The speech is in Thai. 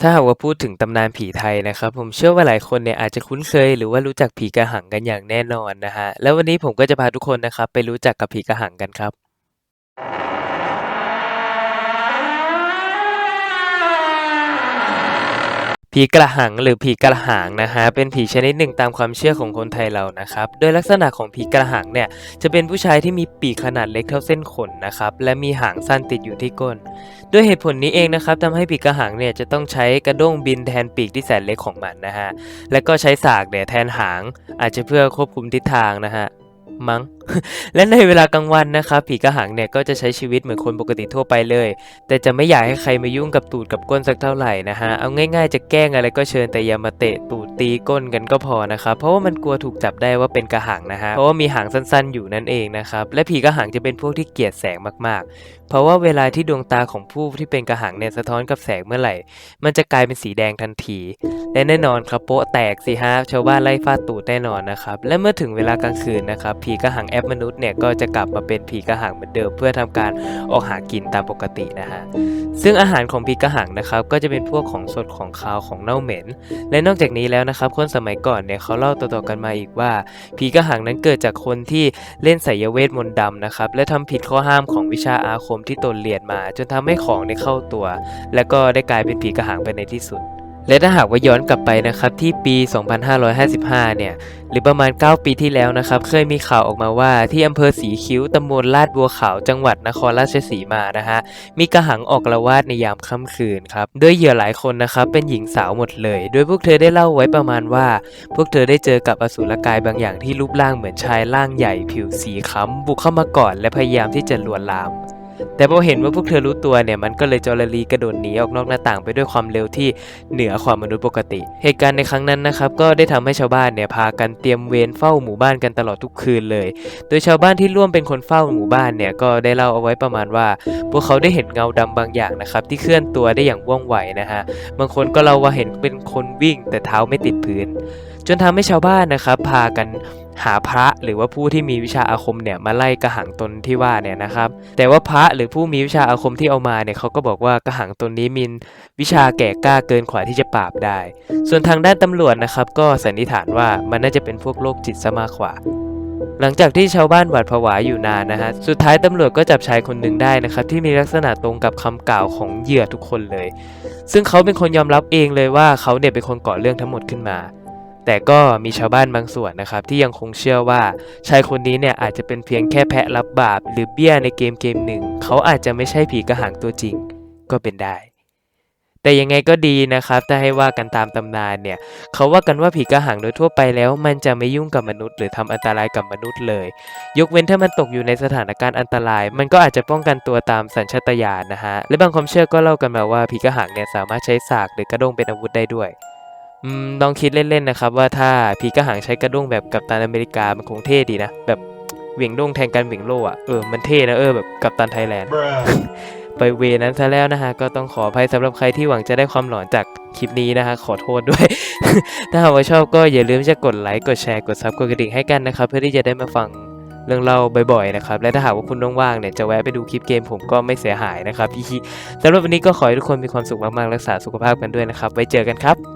ถ้าหากว่าพูดถึงตำนานผีไทยนะครับ ผมเชื่อว่าหลายคนเนี่ยอาจจะคุ้นเคย หรือว่ารู้จักผีกระหังกันอย่างแน่นอนนะฮะแล้ววันนี้ผมก็จะพาทุกคนนะครับไปรู้จักกับผีกระหังกันครับ ผีกระหังหรือผีกระหางนะฮะเป็นผีชนิดหนึ่งตามความเชื่อของคนไทยเรานะครับโดยลักษณะของผีกระหังเนี่ยจะเป็นผู้ชายที่มีปีกขนาดเล็กเท่าเส้นขนนะครับและมีหางสั้นติดอยู่ที่ก้นด้วยเหตุผลนี้เองนะครับทำให้ปีกกระหังเนี่ยจะต้องใช้กระด้งบินแทนปีกที่แสนเล็กของมันนะฮะและก็ใช้สากเนี่ยแทนหางอาจจะเพื่อควบคุมทิศทางนะฮะ มั้ง และในเวลากลางวันนะครับผีกระหังเนี่ยก็จะใช้ชีวิตเหมือนคนปกติทั่วไปเลย แต่จะไม่อยากให้ใครมายุ่งกับตูดกับก้นสักเท่าไหร่นะฮะ เอาง่ายๆจะแกล้งอะไรก็เชิญแต่อย่ามาเตะตูดตีก้นกันก็พอนะครับ เพราะว่ามันกลัวถูกจับได้ว่าเป็นกระหังนะฮะ เพราะว่ามีหางสั้นๆ อยู่นั่นเองนะครับ และผีกระหังจะเป็นพวกที่เกลียดแสงมากๆ เพราะว่าเวลาที่ดวงตาของผู้ที่เป็นกระหังเนี่ยสะท้อนกับแสงเมื่อไหร่ มันจะกลายเป็นสีแดงทันที และแน่นอนครับโป๊ะแตกสิฮะชาวบ้านไล่ฟาดตูดแน่นอนนะครับ และเมื่อถึงเวลากลางคืนนะครับผีกระหังแอปมนุษย์เนี่ยก็จะกลับมาเป็นผีกระหังเหมือนเดิม เพื่อทำการออกหากินตามปกตินะฮะซึ่งอาหารของผีกระหังนะครับก็จะเป็นพวกของสดของคาวของเน่าเหม็น และนอกจากนี้แล้วนะครับคนสมัยก่อนเนี่ยเขาเล่าต่อๆกันมาอีกว่า ผีกระหังนั้นเกิดจากคนที่เล่นไสยเวทมนต์ดำนะครับและทำผิดข้อห้ามของวิชาอาคมที่ตนเรียนมา จนทำให้ของได้เข้าตัว และก็ได้กลายเป็นผีกระหังไปในที่สุด และถ้าหากว่าย้อนกลับไปนะครับที่ปี 2555 เนี่ย หรือประมาณ 9 ปีที่แล้วนะครับ เคยมีข่าวออกมาว่าที่อำเภอสีคิ้วตำบลลาดบัวขาวจังหวัดนครราชสีมานะฮะ มีกระหังออกละวาดในยามค่ำคืนครับโดยเหยื่อหลายคนนะครับเป็นหญิงสาวหมดเลย โดยพวกเธอได้เล่าไว้ประมาณว่า พวกเธอได้เจอกับอสูรกายบางอย่างที่รูปร่างเหมือนชายร่างใหญ่ผิวสีคล้ำบุกเข้ามาก่อนและพยายามที่จะลวนลาม แต่พอเห็นว่าพวกเธอรู้ตัวเนี่ยมันก็เลยจอรลีกระโดดหนีออกนอกหน้าต่างไปด้วยความเร็วที่เหนือความมนุษย์ปกติ เหตุการณ์ในครั้งนั้นนะครับก็ได้ทำให้ชาวบ้านเนี่ยพากันเตรียมเวรเฝ้าหมู่บ้านกันตลอดทุกคืนเลย โดยชาวบ้านที่ร่วมเป็นคนเฝ้าหมู่บ้านเนี่ยก็ได้เล่าเอาไว้ประมาณว่า พวกเขาได้เห็นเงาดำบางอย่างนะครับที่เคลื่อนตัวได้อย่างว่องไวนะฮะบางคนก็เล่าว่าเห็นเป็นคนวิ่งแต่เท้าไม่ติดพื้นจนทำให้ชาวบ้านนะครับพากัน หาพระหรือว่าผู้ที่มีวิชาอาคมเนี่ยมาไล่กระหังตนที่ว่าเนี่ยนะครับ แต่ว่าพระหรือผู้มีวิชาอาคมที่เอามาเนี่ยเขาก็บอกว่ากระหังตนนี้มีวิชาแก่กล้าเกินกว่าที่จะปราบได้ ส่วนทางด้านตำรวจนะครับก็สันนิษฐานว่ามันน่าจะเป็นพวกโรคจิตซะมากกว่าหลังจากที่ชาวบ้านหวาดผวาอยู่นานนะฮะ สุดท้ายตำรวจก็จับชายคนหนึ่งได้นะครับ ที่มีลักษณะตรงกับคำกล่าวของเหยื่อทุกคนเลย ซึ่งเขาเป็นคนยอมรับเองเลยว่าเขาเนี่ยเป็นคนก่อเรื่องทั้งหมดขึ้นมา แต่ก็มีชาวบ้านบางส่วนนะครับที่ยังคงเชื่อว่า ชายคนนี้เนี่ยอาจจะเป็นเพียงแค่แพะรับบาป หรือเบี้ยในเกมเกมหนึ่ง เขาอาจจะไม่ใช่ผีกระหังตัวจริงก็เป็นได้ แต่ยังไงก็ดีนะครับ ถ้าให้ว่ากันตามตำนานเนี่ย เขาว่ากันว่าผีกระหังโดยทั่วไปแล้ว มันจะไม่ยุ่งกับมนุษย์ หรือทำอันตรายกับมนุษย์เลย ยกเว้นถ้ามันตกอยู่ในสถานการณ์อันตราย มันก็อาจจะป้องกันตัวตามสัญชาตญาณนะฮะและบางความเชื่อก็เล่ากันมาว่าผีกระหังเนี่ยสามารถใช้สากหรือกระด้งเป็นอาวุธได้ด้วย อืมลองคิดเล่นๆนะครับว่าถ้าผีกระหังใช้กระด้งแบบกัปตันอเมริกามันคงเท่ดีนะ แบบเหวี่ยงด้งแทนกันเหวี่ยงโล่อะเออมันเท่นะเออแบบกัปตันไทยแลนด์ ไปเวนั้นซะแล้วนะฮะ ก็ต้องขออภัยสำหรับใครที่หวังจะได้ความหลอนจากคลิปนี้นะฮะ ขอโทษด้วย ถ้าหากว่าชอบก็อย่าลืมจะกดไลค์กดแชร์กดซับกดกระดิ่งให้กันนะครับ เพื่อที่จะได้มาฟังเรื่องเล่าบ่อยๆนะครับ และถ้าหากว่าคุณว่างๆเนี่ยจะแวะไปดูคลิปเกมผมก็ไม่เสียหายนะครับพี่สำหรับวันนี้ก็ขอให้ทุกคนมีความสุขมากๆรักษาสุขภาพกันด้วยนะครับ ไว้เจอกันครับ